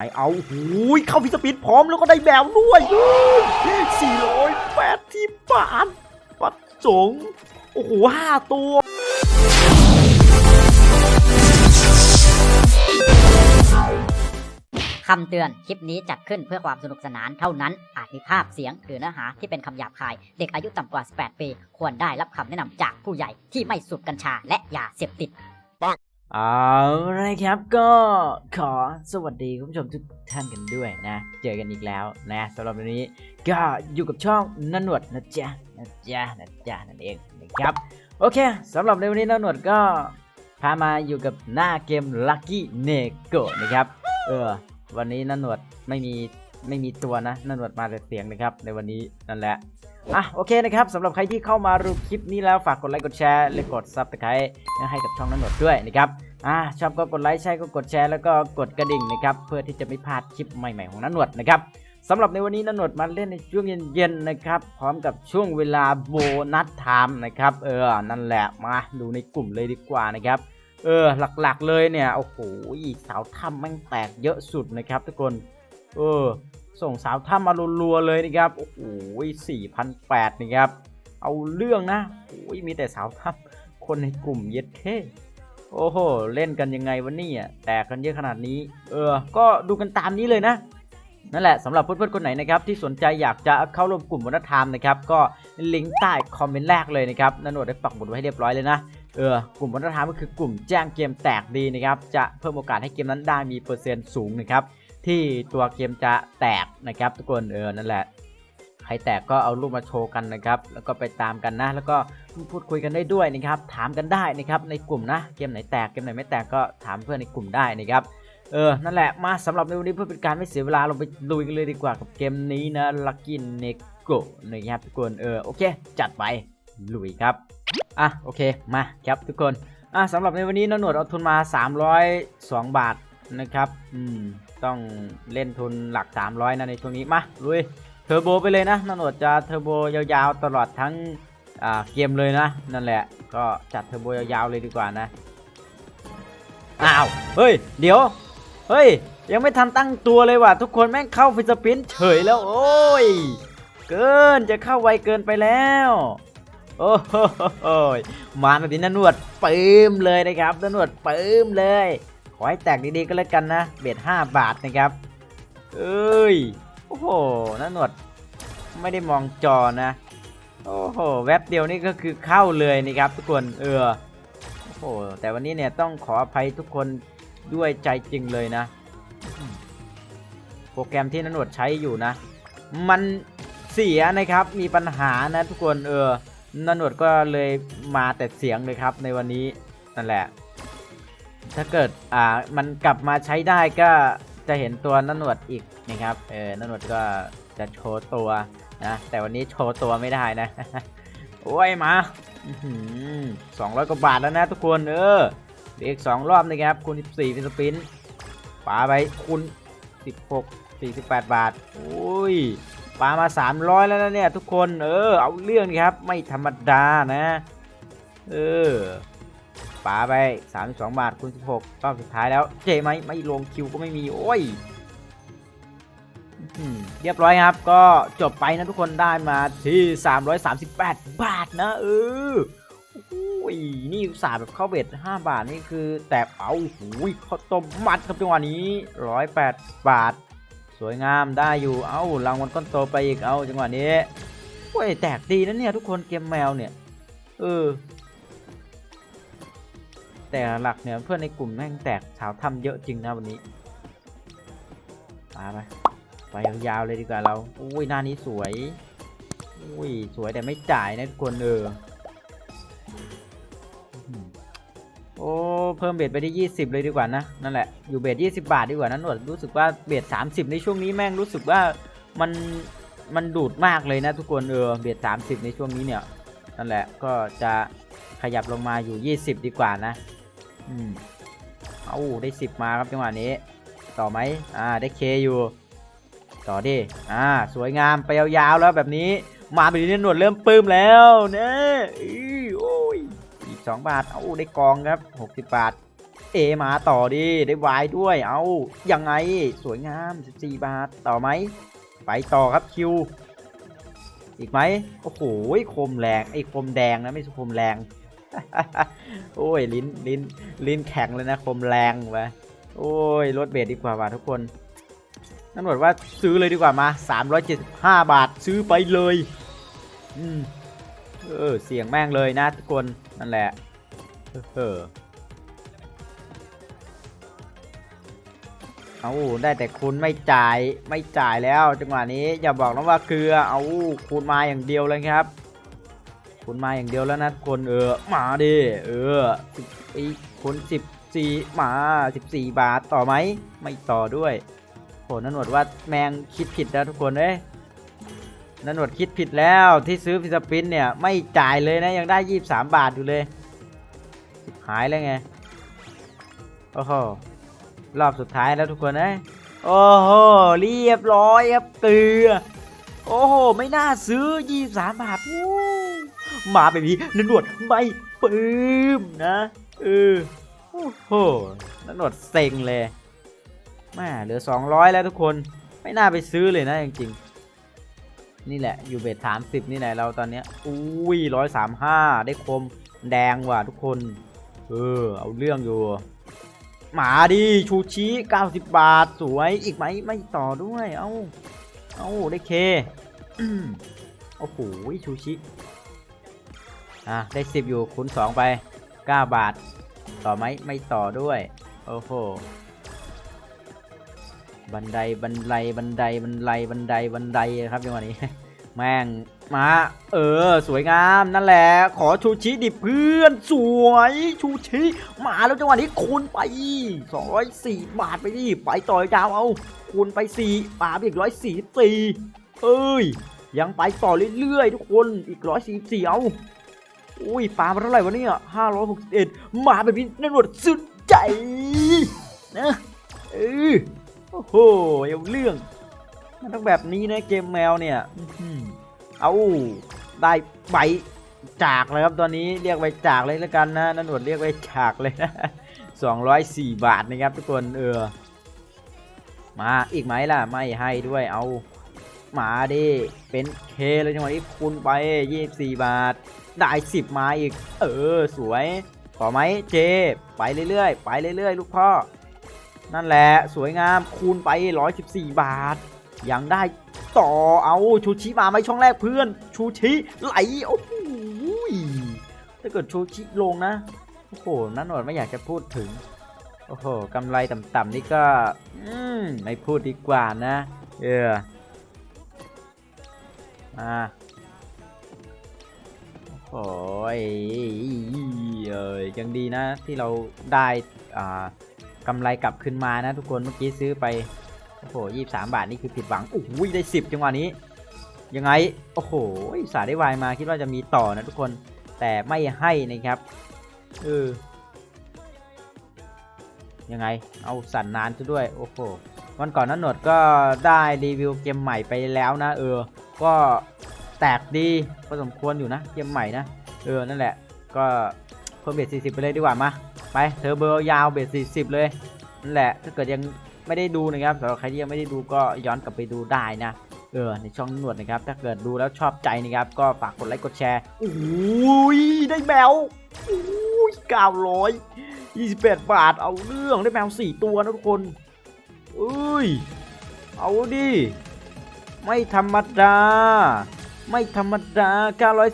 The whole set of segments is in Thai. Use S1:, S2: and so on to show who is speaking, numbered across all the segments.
S1: ไอเอาหูยเข้าฟิสปิดพร้อมแล้วก็ได้แบวด้วยสี่ร้อยแปดที่บาทปัดสงโอ้โหห้าตัว
S2: คำเตือน คลิปนี้จัดขึ้นเพื่อความสนุกสนานเท่านั้น อาจมีภาพเสียงหรือเนื้อหาที่เป็นคำหยาบคาย เด็กอายุต่ำกว่า 18 ปี ควรได้รับคำแนะนำจากผู้ใหญ่ที่ไม่สูบกัญชาและยาเสพติด
S1: เอาละครับก็ขอสวัสดีคุณผู้ชมทุกท่านกันด้วยนะ เจอกันอีกแล้วนะสำหรับวันนี้ก็อยู่กับช่องนันวดนะจ๊ะนะจ๊ะนะจ๊ะนั่นเองนะครับ โอเคสำหรับในวันนี้นันวดก็พามาอยู่กับหน้าเกม Lucky n e g o นะครับ เออ วันนี้นันวดไม่มีไม่มีตัวนะนันหนวดมาแต่เสียงนะครับ ในวันนี้นั่นแหละอะโอเคนะครับสำหรับใครที่เข้ามาดูคลิปนี้แล้วฝากกดไลค์กดแชร์และกดซับสไครต์ให้กับช่องนั้นหมดด้วยนะครับอ่าชอบก็กดไลค์ใช่ก็กดแชร์แล้วก็กดกระดิ่งนะครับเพื่อที่จะไม่พลาดคลิปใหม่ๆของนันหนวดนะครับสำหรับในวันนี้นันหนวดมาเล่นในช่วงเย็นๆนะครับพร้อมกับช่วงเวลาโบนัสไทม์นะครับเออนั่นแหละมาดูในกลุ่มเลยดีกว่านะครับเออหลักๆเลยเนี่ยโอ้โหสาวถ้ำแม่งแตกเยอะสุดนะครับทุกคนเออ ส่งสาวถ้ำมารัวๆเลยนะครับ โอ้โหสี่พันแปดนะครับ เอาเรื่องนะโอ้ยมีแต่สาวถ้ำคนในกลุ่มเย็ดเท่โอ้โห เล่นกันยังไงวะเนี่ยแตกกันเยอะขนาดนี้ เออ ก็ดูกันตามนี้เลยนะ นั่นแหละสำหรับเพื่อนๆคนไหนนะครับ ที่สนใจอยากจะเข้าร่วมกลุ่มวัฒนธรรมนะครับ ก็ลิงก์ใต้คอมเมนต์แรกเลยนะครับนันโนดได้ปักหมุดไว้ให้เรียบร้อยเลยนะเออกลุ่มวัฒนธรรมก็คือกลุ่มแจ้งเกมแตกดีนะครับ จะเพิ่มโอกาสให้เกมนั้นได้มีเปอร์เซ็นต์สูงนะครับ ที่ตัวเกมจะแตกนะครับทุกคนเออนั่นแหละใครแตกก็เอารูปมาโชว์กันนะครับ แล้วก็ไปตามกันนะ แล้วก็พูดคุยกันได้ด้วยนะครับ ถามกันได้นะครับในกลุ่มนะเกมไหนแตกเกมไหนไม่แตกก็ถามเพื่อนในกลุ่มได้นะครับเออ นั่นแหละ มาสำหรับในวันนี้เพื่อเป็นการไม่เสียเวลาเราไปลุยกันเลยดีกว่ากับเกมนี้นะ Lucky n e g o นะครับทุกคน เออ โอเค จัดไป ลุยครับ อะ โอเค มาครับทุกคน อะสำหรับในวันนี้นหนวดเอาทุนมา 302 บาท นะครับ อืม ต้องเล่นทุนหลัก 300 นะในช่วงนี้ มา ลุย เทอร์โบไปเลยนะนนวดจะเทอร์โบยาวๆ ตลอดทั้งเกมเลยนะ นั่นแหละ ก็จัดเทอร์โบยาวๆเลยดีกว่านะ อ้าว เฮ้ย เดี๋ยว เฮ้ย ยังไม่ทันตั้งตัวเลยว่ะ ทุกคนแม่งเข้าฟิสปินเฉยแล้ว โอ้ย เกิน จะเข้าไวเกินไปแล้วโอ้โหมาแบบนี้นนวดปื้มเลยนะครับนนวดปื้มเลย ขอให้แตกดีๆก็แล้วกันนะ เบ็ด5บาทนะครับ เอ้ย โอ้โหนะหนวดไม่ได้มองจอนะ โอ้โห แวบเดียวนี่ก็คือเข้าเลยนะครับทุกคน เออ โอ้โห แต่วันนี้เนี่ยต้องขออภัยทุกคนด้วยใจจริงเลยนะ โปรแกรมที่นันวดใช้อยู่นะ มันเสียนะครับ มีปัญหานะทุกคน เออนันวดก็เลยมาแต่เสียงเลยครับในวันนี้นั่นแหละ ถ้าเกิดอ่ามันกลับมาใช้ได้ก็จะเห็นตัวนันวดอีกนะครับ เออนันวดก็จะโชว์ตัวนะแต่วันนี้โชว์ตัวไม่ได้นะ โอ้ยมาสองร้อยกว่าบาทแล้วนะทุกคนเอออีกสองรอบนะครับคูณ14เป็นสปินปาไปคูณ16 48บาทโอ้ยปามา300แล้วนะเนี่ยทุกคนเออเอาเรื่องครับไม่ธรรมดานะ เออ ป๋าไป 32 บาทคูณ16รอบสุดท้ายแล้ว เจไหมไม่ลงคิวก็ไม่มี โอ้ยเรียบร้อยครับ ก็จบไปนะทุกคนได้มาที่ 338 บาทนะเออโอ้ยนี่อุตสาห์แบบเข้าเบ็ด5 บาทนี่คือ แต่เอาหูยข้าวต้มมัดครับจังหวะนี้ 108 บาท สวยงามได้อยู่ เอ้ารางวัลก้อนโตไปอีกเอาจังหวะนี้โอ้ยแตกดีนะเนี่ยทุกคนเกมแมวเนี่ย เออ แต่หลักเนี่ยเพื่อนในกลุ่มแม่งแตกสาวทำเยอะจริงนะวันนี้มาไปไปยาวๆเลยดีกว่าเราอุ้ยหน้านี้สวยอุ้ยสวยแต่ไม่จ่ายนะทุกคนเออโอ้เพิ่มเบ็ดไปที่20เลยดีกว่านะนั่นแหละอยู่เบ็ด20บาทดีกว่านั้นหนวดรู้สึกว่าเบ็ด30ในช่วงนี้แม่งรู้สึกว่ามันมันดูดมากเลยนะทุกคนเออเบ็ด30ในช่วงนี้เนี่ยนั่นแหละก็จะ ขยับลงมาอยู่ 20 ดีกว่านะ อืม เอาได้ 10 มาครับจังหวะนี้ ต่อไหมอ่า ได้เคอยู่ ต่อดิ อ่า สวยงามไปยาวๆแล้วแบบนี้ มาแบบนี้หนวดเริ่มปื้มแล้วเนี่ยอื้อโอ้ยอีก2บาท เอาได้กองครับ 60 บาท เอมาต่อดิ ได้วายด้วย เอายังไง สวยงาม 14 บาท ต่อไหม ไปต่อครับคิว อีกไหม โอ้โห คมแรง ไอ้คมแดงนะไม่ใช่คมแรง โอ้ยลิ้นลิ้นลิ้นแข็งเลยนะคมแรงไปโอ้ยลดเบสดีกว่าว่ะทุกคนนั่นบอกว่าซื้อเลยดีกว่ามา 375 บาทซื้อไปเลยอืมเออเสียงแม่งเลยนะทุกคนนั่นแหละเออเอาได้แต่คุณไม่จ่ายไม่จ่ายแล้ว จังหวะนี้อย่าบอกนะว่าเกลือเอาคุณมาอย่างเดียวเลยครับ คุณมาอย่างเดียวแล้วนะทุกคนเออมาดิเออสิบไอ้คนสิบสี่มาสิบสี่บาทต่อไหมไม่ต่อด้วยโหนันหนวดว่าแมงคิดผิดแล้วทุกคนเอ้ยนันหนวดคิดผิดแล้วที่ซื้อฟิสปินเนี่ยไม่จ่ายเลยนะยังได้ยี่สามบาทอยู่เลยหายแล้วไงโอ้โหรอบสุดท้ายแล้วทุกคนเอ้ยโอ้โหเรียบร้อยครับเกลือโอ้โห ไม่น่าซื้อ 23 บาทวู้ มาแบบนี้นันหนวดไม่ปื้มนะเออโอ้โหนันหนวดเซ็งเลยแม่เหลือ 200 แล้วทุกคนไม่น่าไปซื้อเลยนะจริงๆนี่แหละอยู่เบส30นี่แหละเราตอนเนี้ยอุ้ย135ได้คมแดงว่ะทุกคน เออ เอาเรื่องอยู่หมาดีชูชิ90 บาทสวยอีกไหมไม่ต่อด้วย เอ้า เอ้าได้เคอืมโอ้โหชูชิ อะได้สิบอยู่คูณสองไปเก้าบาท ต่อไหมไม่ต่อด้วย โอ้โห บันไดบันไดบันไดบันไดบันไดบันไดครับจังหวะนี้ แม่งมาเออ สวยงามนั่นแหละ ขอชูชิดิเพื่อนสวยชูชิมาแล้วจังหวะนี้คูณไป204บาทไปดิไปต่อยาวเอาคูณไป4ปาไปอีก144เอ้ยยังไปต่อเรื่อยๆทุกคนอีก144เอา อุ้ยปามาเท่าไหร่วะเนี่ย561มาแบบนี้นั่นหมดสุดใจนะเออโอ้โหเอาเรื่อง มันต้องแบบนี้นะเกมแมวเนี่ยเอาได้ใบจากเลยครับตอนนี้เรียกใบจากเลยแล้วกันนะนั่นหนวดเรียกใบจากเลยนะ204บาทนะครับทุกคนเออมาอีกไหมล่ะไม่ให้ด้วยเอา มาดิเป็นเคเลยจังหวะนี้คูณไป 24 บาท ได้ 10 มาอีก เออ สวย ต่อไหมเจ ไปเรื่อยๆ ไปเรื่อยๆ ลูกพ่อ นั่นแหละ สวยงาม คูณไป 114 บาท ยังได้ต่อ เอาชูชิมาไหมช่องแรกเพื่อน ชูชิไหล โอ้โหถ้าเกิดชูชิลงนะ โอ้โห นั่นหนวดไม่อยากจะพูดถึง โอ้โห กำไรต่ำๆนี่ก็ อืม ไม่พูดดีกว่านะ เออ มาโอ้ยเอ้ยยังดีนะที่เราได้อ่ากำไรกลับขึ้นมานะทุกคนเมื่อกี้ซื้อไป โอ้โหยี่สามบาทนี่คือผิดหวังโอ้ยได้สิบจังหวะนี้ ยังไง โอ้โหสาได้วายมาคิดว่าจะมีต่อนะทุกคนแต่ไม่ให้นะครับเออยังไง เอาสั่นนานซะด้วย โอ้โห วันก่อนนั้นหนวดก็ได้รีวิวเกมใหม่ไปแล้วนะ เออ ก็ แตกดีพอสมควรอยู่นะเกมใหม่นะ เออ นั่นแหละ ก็เพิ่มเบส40 ไปเลยดีกว่ามา ไปเทอร์เบอร์ยาวเบส40 เลย นั่นแหละ ถ้าเกิดยังไม่ได้ดูนะครับสำหรับใครที่ยังไม่ได้ดูก็ย้อนกลับไปดูได้นะ เออ ในช่องหนวดนะครับ ถ้าเกิดดูแล้วชอบใจนะครับ ก็ฝากกดไลค์กดแชร์โอ้ย ได้แมวโอ้ย900 28บาท เอาเรื่องได้แมว4ตัวนะทุกคนเอ้ย เอาดิ ไม่ธรรมดา ไม่ธรรมดา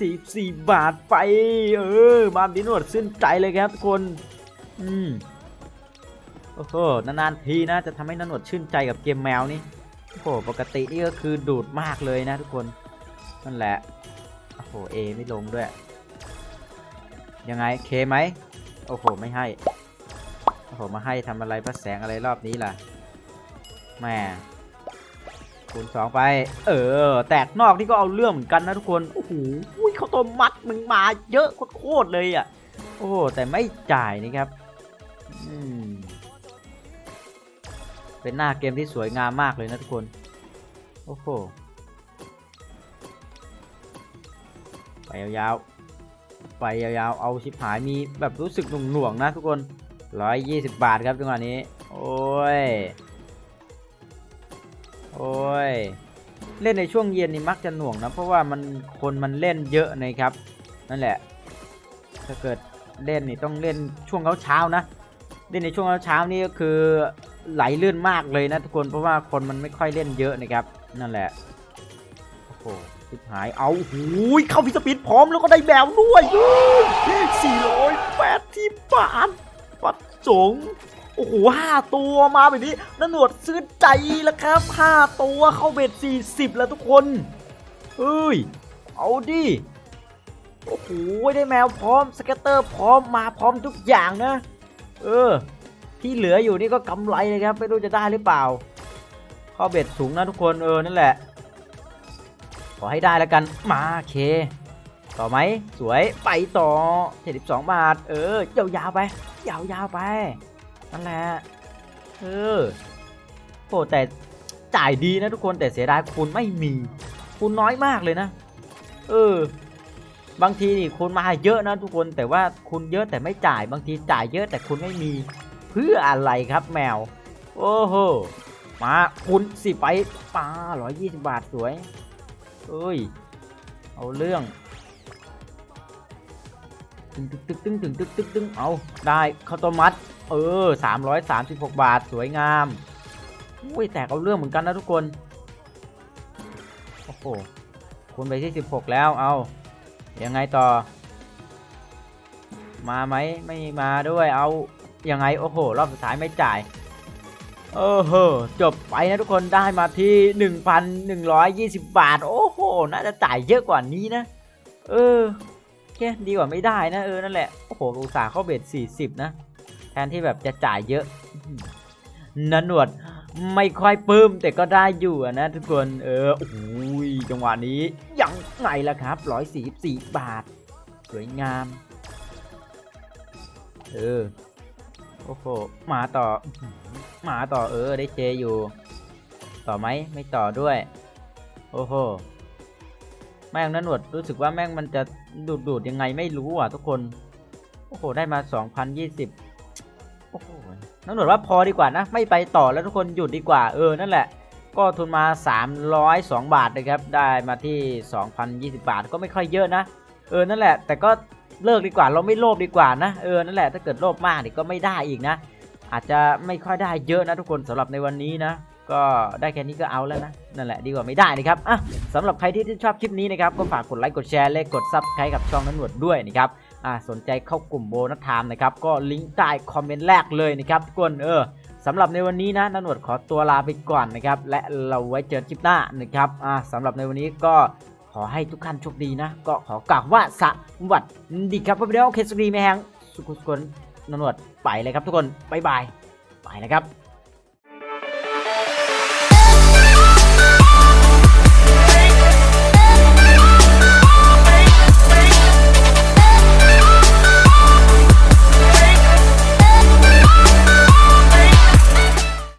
S1: 944 บาทไป เออ มาดินวดสิ้นใจเลยครับทุกคน อืม โอ้โห นานๆทีนะ จะทำให้นันวดชื่นใจกับเกมแมวนี่ โอ้โห ปกตินี่ก็คือดูดมากเลยนะทุกคน นั่นแหละ โอ้โห เอไม่ลงด้วย ยังไง เคไหม โอ้โห ไม่ให้ โอ้โห มาให้ทำอะไรพระแสงอะไรรอบนี้ล่ะ แม่ คูณสองไป เออ แตกนอกนี่ก็เอาเรื่องเหมือนกันนะทุกคน โอ้โหเขาต้มมัดมึงมาเยอะโคตรเลยอะ โอ้ แต่ไม่จ่ายนี่ครับ เป็นหน้าเกมที่สวยงามมากเลยนะทุกคน โอ้โห ไปยาวๆ ไปยาวๆ เอาชิบหายมีแบบรู้สึกหน่วงๆนะทุกคนร้อยยี่สิบบาทครับจังหวะนี้ โอ้ย โอ้ย เล่นในช่วงเย็นนี่มักจะหน่วงนะ เพราะว่ามันคนมันเล่นเยอะนะครับ นั่นแหละ ถ้าเกิดเล่นนี่ต้องเล่นช่วงเช้าๆนะ เล่นในช่วงเช้าๆนี่ก็คือไหลลื่นมากเลยนะทุกคนเพราะว่าคนมันไม่ค่อยเล่นเยอะนะครับ นั่นแหละ โอ้โหชิบหายเอาหูยเข้าพิสปีดพร้อมแล้วก็ได้แบวด้วยสี่ร้อยแปดที่บาทปัดสง อ้โหห้าตัวมาแบบนี้นหนวดซื้อใจแล้วครับห้าตัวเข้าเบ็ดสี่สิบแล้วทุกคนเฮ้ย เอาดิโอ้โหได้แมวพร้อมสเก็ตเตอร์พร้อมมาพร้อมทุกอย่างนะ เออ ที่เหลืออยู่นี่ก็กำไรเลยครับ ไม่รู้จะได้หรือเปล่าเข้าเบ็ดสูงนะทุกคนเออนั่นแหละ ขอให้ได้แล้วกันมาเค ต่อไหมสวยไปต่อ72บาท เออยาวๆไป ยาวๆไป นั่นแหละเออโอ้แต่จ่ายดีนะทุกคนแต่เสียดายคูณไม่มีคูณน้อยมากเลยนะ เออ บางทีนี่คุณมาเยอะนะทุกคนแต่ว่าคุณเยอะแต่ไม่จ่ายบางทีจ่ายเยอะแต่คุณไม่มีเพื่ออะไรครับแมว โอ้โหมาคุณสิไปปลาร้อยยี่สิบบาทสวย เอ้ย เอาเรื่อง ตึงตึกตึกตึงตึงตึกตึกตึงเอาได้ข้าวต้มมัด เออสามร้อยสามสิบหกบาทสวยงามอุ้ยแตกเอาเรื่องเหมือนกันนะทุกคน โอ้โหคูณไปที่สิบหกแล้วเอายังไงต่อ มาไหมไม่มาด้วยเอายังไงโอ้โห รอบสุดท้ายไม่จ่ายเออเฮอจบไปนะทุกคนได้มาที่ 1,120 บาท โอ้โห น่าจะจ่ายเยอะกว่านี้นะ เออแค่ดีกว่าไม่ได้นะ เออ นั่นแหละ โอ้โห อุตส่าห์เข้าเบ็ด40 นะ แทนที่แบบจะจ่ายเยอะหนันหนวดไม่ค่อยปื้มแต่ก็ได้อยู่นะทุกคน เออโอ้ยจังหวะนี้ยังไงล่ะครับ144บาท สวยงาม เออ โอ้โห มาต่อหมาต่อเออได้เจอยู่ ต่อไหมไม่ต่อด้วย โอ้โห แม่งนั่นหนวดรู้สึกว่าแม่งมันจะดูดดูดยังไงไม่รู้อะทุกคน โอ้โห ได้มา2020โอ้โห นั่นหนวดว่าพอดีกว่านะ ไม่ไปต่อแล้วทุกคนหยุดดีกว่าเออนั่นแหละ ก็ทุนมา 302 บาทนะครับ ได้มาที่ 2,020 บาทก็ไม่ค่อยเยอะนะ เออนั่นแหละ แต่ก็เลิกดีกว่าเราไม่โลภดีกว่านะเออนั่นแหละถ้าเกิดโลภมากนี่ก็ไม่ได้อีกนะ อาจจะไม่ค่อยได้เยอะนะทุกคนสำหรับในวันนี้นะก็ได้แค่นี้ก็เอาแล้วนะนั่นแหละดีกว่าไม่ได้นะครับอะสำหรับใครที่ชอบคลิปนี้นะครับก็ฝากกดไลค์กดแชร์และกดซับสไครต์กับช่องนั้นหนวดด้วยนะครับ สนใจเข้ากลุ่มโบนัสไทม์นะครับ ก็ลิงก์ใต้คอมเมนต์แรกเลยนะครับทุกคนเออสำหรับในวันนี้นะนันวดขอตัวลาไปก่อนนะครับ และเราไว้เจอคลิปหน้านะครับอ่าสำหรับในวันนี้ก็ขอให้ทุกท่านโชคดีนะ ก็ขอกล่าวว่าสวัสดีครับวันนี้โอเคสวัสดีแม่แหงสุขุสุขนนันนวดไปเลยครับทุกคน บ๊ายบาย ไปนะครับ